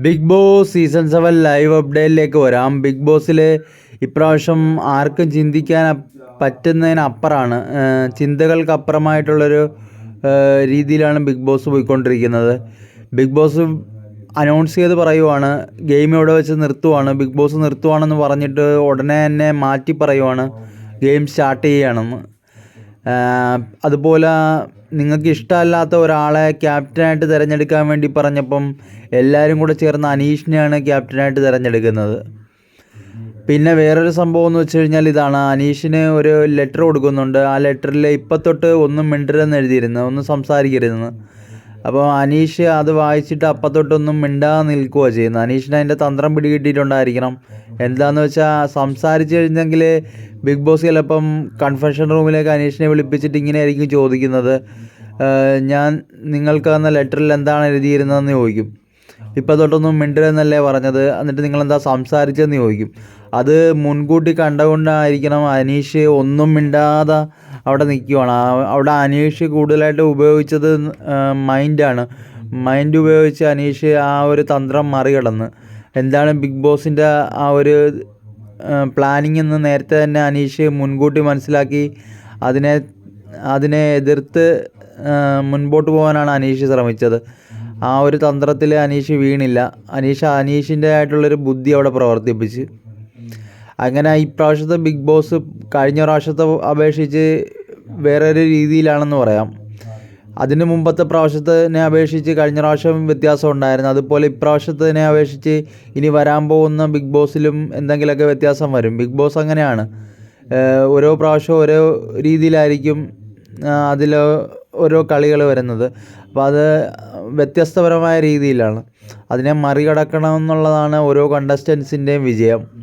Big Boss season seven live അപ്ഡേറ്റിലേക്ക് വരാം. Big ബോസിൽ ഇപ്രാവശ്യം ആർക്കും ചിന്തിക്കാൻ പറ്റുന്നതിനപ്പുറമാണ് ചിന്തകൾക്കപ്പുറമായിട്ടുള്ളൊരു രീതിയിലാണ് ബിഗ് ബോസ് പോയിക്കൊണ്ടിരിക്കുന്നത്. ബിഗ് ബോസ് അനൗൺസ് ചെയ്ത് പറയുവാണ്. ഗെയിം ഇവിടെ വെച്ച് നിർത്തുവാണ്. ബിഗ് ബോസ് നിർത്തുവാണെന്ന് പറഞ്ഞിട്ട് ഉടനെ തന്നെ മാറ്റി പറയുവാണ്. ഗെയിം സ്റ്റാർട്ട് ചെയ്യുകയാണെന്ന് അതുപോലെ നിങ്ങൾക്ക് ഇഷ്ടമല്ലാത്ത ഒരാളെ ക്യാപ്റ്റനായിട്ട് തിരഞ്ഞെടുക്കാൻ വേണ്ടി പറഞ്ഞപ്പം എല്ലാവരും കൂടെ ചേർന്ന് അനീഷിനെയാണ് ക്യാപ്റ്റനായിട്ട് തിരഞ്ഞെടുക്കുന്നത്. പിന്നെ വേറൊരു സംഭവം എന്ന് വെച്ച് കഴിഞ്ഞാൽ ഇതാണ്. അനീഷിന് ഒരു ലെറ്റർ കൊടുക്കുന്നുണ്ട്. ആ ലെറ്ററിൽ ഇപ്പം തൊട്ട് ഒന്നും മിണ്ടരുതെന്ന് എഴുതിയിരുന്നു. ഒന്നും സംസാരിക്കരുതെന്ന്. അപ്പോൾ അനീഷ് അത് വായിച്ചിട്ട് അപ്പം തൊട്ടൊന്നും മിണ്ടാതെ നിൽക്കുകയാണ് ചെയ്യുന്നത്. അനീഷിന് അതിന്റെ തന്ത്രം പിടികിട്ടിയിട്ടുണ്ടായിരിക്കണം. എന്താന്ന് വെച്ചാൽ സംസാരിച്ച് കഴിഞ്ഞെങ്കിൽ ബിഗ് ബോസ് ചിലപ്പം കൺഫെഷൻ റൂമിലേക്ക് അനീഷിനെ വിളിപ്പിച്ചിട്ട് ഇങ്ങനെ ആയിരിക്കും ചോദിക്കുന്നത് ഞാൻ നിങ്ങൾക്ക് തന്ന ലെറ്ററിൽ എന്താണ് എഴുതിയിരുന്നതെന്ന് ചോദിക്കും. ഇപ്പം തൊട്ടൊന്നും മിണ്ടരുതെന്നല്ലേ പറഞ്ഞത്. എന്നിട്ട് നിങ്ങളെന്താ സംസാരിച്ചതെന്ന് ചോദിക്കും. അത് മുൻകൂട്ടി കണ്ടുകൊണ്ടായിരിക്കണം അനീഷ് ഒന്നും മിണ്ടാതെ അവിടെ നിൽക്കുവാണ്. അവിടെ അനീഷ് കൂടുതലായിട്ട് ഉപയോഗിച്ചത് മൈൻഡാണ് മൈൻഡ് ഉപയോഗിച്ച് അനീഷ് ആ ഒരു തന്ത്രം മറികടന്ന്. എന്താണ് ബിഗ് ബോസിന്റെ ആ ഒരു പ്ലാനിങ് എന്ന് നേരത്തെ തന്നെ അനീഷ് മുൻകൂട്ടി മനസ്സിലാക്കി അതിനെ അതിനെ എതിർത്ത് മുൻപോട്ട് പോകാനാണ് അനീഷ് ശ്രമിച്ചത്. ആ ഒരു തന്ത്രത്തിൽ അനീഷ് വീണില്ല. അനീഷ് അനീഷിന്റെ ആയിട്ടുള്ളൊരു ബുദ്ധി അവിടെ പ്രവർത്തിപ്പിച്ച്. അങ്ങനെ ഇപ്രാവശ്യത്തെ ബിഗ് ബോസ് കഴിഞ്ഞ പ്രാവശ്യത്തെ അപേക്ഷിച്ച് വേറൊരു രീതിയിലാണെന്ന് പറയാം. അതിന് മുമ്പത്തെ പ്രാവശ്യത്തിനെ അപേക്ഷിച്ച് കഴിഞ്ഞ പ്രാവശ്യം വ്യത്യാസം ഉണ്ടായിരുന്നു. അതുപോലെ ഇപ്രാവശ്യത്തിനെ അപേക്ഷിച്ച് ഇനി വരാൻ പോകുന്ന ബിഗ് ബോസിലും എന്തെങ്കിലുമൊക്കെ വ്യത്യാസം വരും. ബിഗ് ബോസ് അങ്ങനെയാണ്. ഓരോ പ്രാവശ്യം ഓരോ രീതിയിലായിരിക്കും അതിൽ ഓരോ കളികൾ വരുന്നത്. അപ്പോൾ അത് വ്യത്യസ്തപരമായ രീതിയിലാണ്. അതിനെ മറികടക്കണം എന്നുള്ളതാണ് ഓരോ കണ്ടസ്റ്റൻസിന്റെയും വിജയം.